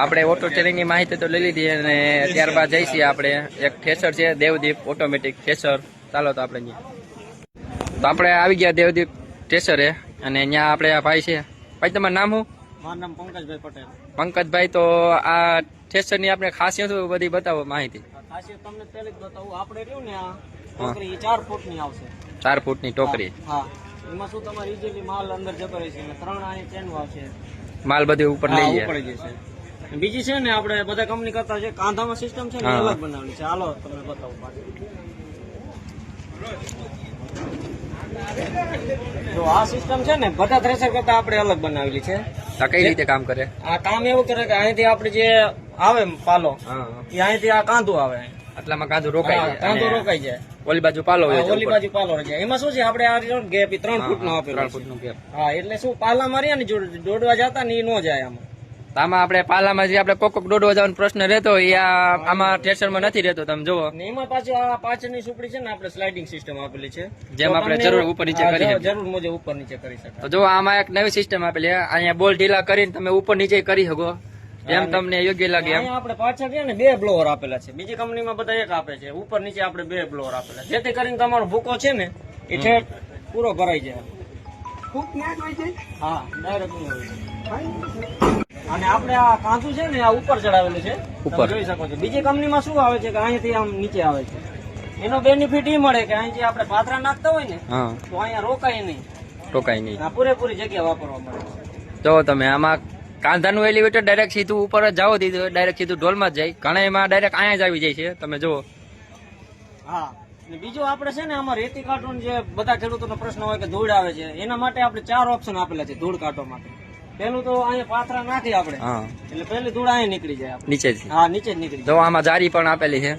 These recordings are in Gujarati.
આપણે ઓટો ટ્રેનિંગની માહિતી તો લઈ લીધી અને ત્યારબાદ જઈશી આપણે. એક ઠેસર છે દેવદીપ ઓટોમેટિક ઠેસર. ચાલો તો આપણે તો આપણે આવી ગયા દેવદીપ ઠેસરે અને અહીંયા આપણે આ ભાઈ છે. ભાઈ તમારું નામ શું? મારું નામ પંકજભાઈ પટેલ. પંકજભાઈ તો આ ઠેસરની આપણે ખાસિયત બધી બતાવો માહિતી. ખાસિયત તમને પહેલી જ બતાવું. આપણે રહ્યું ને આ ટોકરી ચાર ફૂટની આવશે. ચાર ફૂટની ટોકરી. હા એમાં શું તમારે ઇઝીલી માલ અંદર જતો રહેશે ત્રણ આની ચેનું આવશે માલ બધું ઉપર લઈ જાય. બીજી છે ને આપણે બધા કંપની કરતા છે કાંધામાં સિસ્ટમ છે ને અલગ બનાવેલી છે. હાલો તમને બતાવું પાછું. જો આ સિસ્ટમ છે ને બધા થ્રેસર કરતા આપણે અલગ બનાવેલી છે. આ કઈ રીતે કામ કરે? આ કામ એવું કરે કે અહીંથી આપણે જે આવે પાલો હા એ અહીંથી આ કાંધું આવે. આટલામાં કાંધું રોકાઈ જાય કાંધું રોકાઈ જાય. ઓલી બાજુ પાલો હોય ઓલી બાજુ પાલો રહી એમાં શું છે આપણે આ ગેપ ત્રણ ફૂટ નો આપેલો ત્રણ ફૂટ નો ગેપ હા એટલે શું પાલા માર્યા ને દોડવા જતા ને એ નો જાય આમાં. આમાં આપણે પાલામાં જે આપણે કોક કોક દોડવા જવાનો પ્રશ્ન રહેતો હોય એ આમાં ઠેસરમાં નથી રહેતો તમે જુઓ. એમાં પાછું આ પાછળની સુપડી છે ને આપણે સ્લાઇડિંગ સિસ્ટમ આપેલી છે. જેમ આપણે જરૂર ઉપર નીચે કરી જરૂર- મુજબ ઉપર નીચે કરી શકાય. તો જો આમાં એક નવી સિસ્ટમ આપેલી અહીંયા બોલ ઢીલા કરીને તમે ઉપર નીચે કરી શકો. જેમ તમને યોગ્ય લાગે એમ. આપણે પાછળ છે ને બે બ્લોઅર આપેલા છે. બીજી કંપનીમાં બધા એક આપે છે. ઉપર નીચે આપણે બે બ્લોઅર આપેલા જેથી કરીને તમારો ભૂકો છે ને એ ઠેઠ પૂરો ભરાઈ જાય. હા ડાયરેક્ટ અને આપણે આ કાંચું છે ને આ ઉપર ચડાવેલું છે. ઉપર. જોઈ શકો છો. બીજી કંપનીમાં શું આવે છે કે અહીંયાથી આમ નીચે આવે છે? એનો બેનિફિટ એ મળે કે અહીં જે આપણે પાત્રા નાખતા હોય ને તો અહીંયા રોકાય નહીં. રોકાય નહીં. આ પૂરેપૂરી જગ્યા વાપરવા મળે જો તમે આમાં કાંધાનું એલિવેટર ડાયરેક્ટ સીધું ઉપર જ જાઓ દીધું ડાયરેક્ટ સીધું ઢોલમાં જ જાય. ઘણા એમાં ડાયરેક્ટ અહીંયા જ આવી જાય છે. તમે જુઓ. હા. બીજું આપણે છે ને આમાં રેતી કાઢવાનું જે બધા ખેડૂતોનો પ્રશ્ન હોય કે ધૂળ આવે છે એના માટે આપણે ચાર ઓપ્શન આપેલા છે ધૂળ કાઢવા માટે. પેલું તો અહીંયા પાથરા નાખી આપણે. હા. એટલે પહેલી ધૂળ અહીંયા નીકળી જાય નીચે નીચેથી. હા નીચે જ નીકળી તો આમાં જારી પણ આપેલી છે.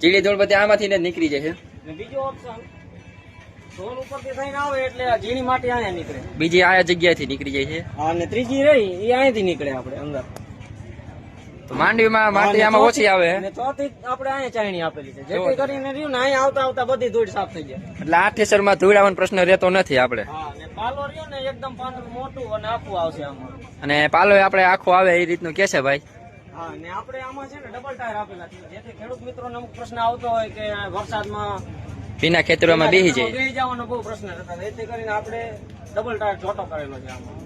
ચીડી ધૂળ બધી આમાંથી ને નીકળી જાય છે. બીજો ઓપ્શન ઢોલ ઉપરથી થઈને આવે એટલે આ ઝીણી માટી અહીંયા નીકળે. બીજી આ જગ્યાએથી નીકળી જાય છે. હા, અને ત્રીજી રહી એ અહીંયાથી નીકળે આપણે અંદર. માંડવીમાં માટી અને આમાં ઓછી આવે. ચોથી આપણે અહીંયા ચાણી આપેલી છે. જેથી કરીને રહ્યું ને અહીંયા આવતા આવતા બધી ધૂળ સાફ થઈ જાય. એટલે આ ઠેસરમાં ધૂળ આવવાનો પ્રશ્ન રહેતો નથી આપણે. અને પાલો રહ્યો ને એકદમ પાંદડું મોટું અને આખું આવશે આમાં. અને પાલો આપણે આખો આવે એ રીતનું કે છે ભાઈ? હા અને આપણે આમાં છે ને ડબલ ટાયર આપેલા છે. જેથી ખેડૂત મિત્રોને અમુક પ્રશ્ન આવતો હોય કે વરસાદમાં ભીના ખેતરોમાં બેસી જાય. બેસી જવાનો બહુ પ્રશ્ન રહેતા હતા. એથી કરીને આપણે ડબલ ટાયર ચોટો કરેલો છે આમાં.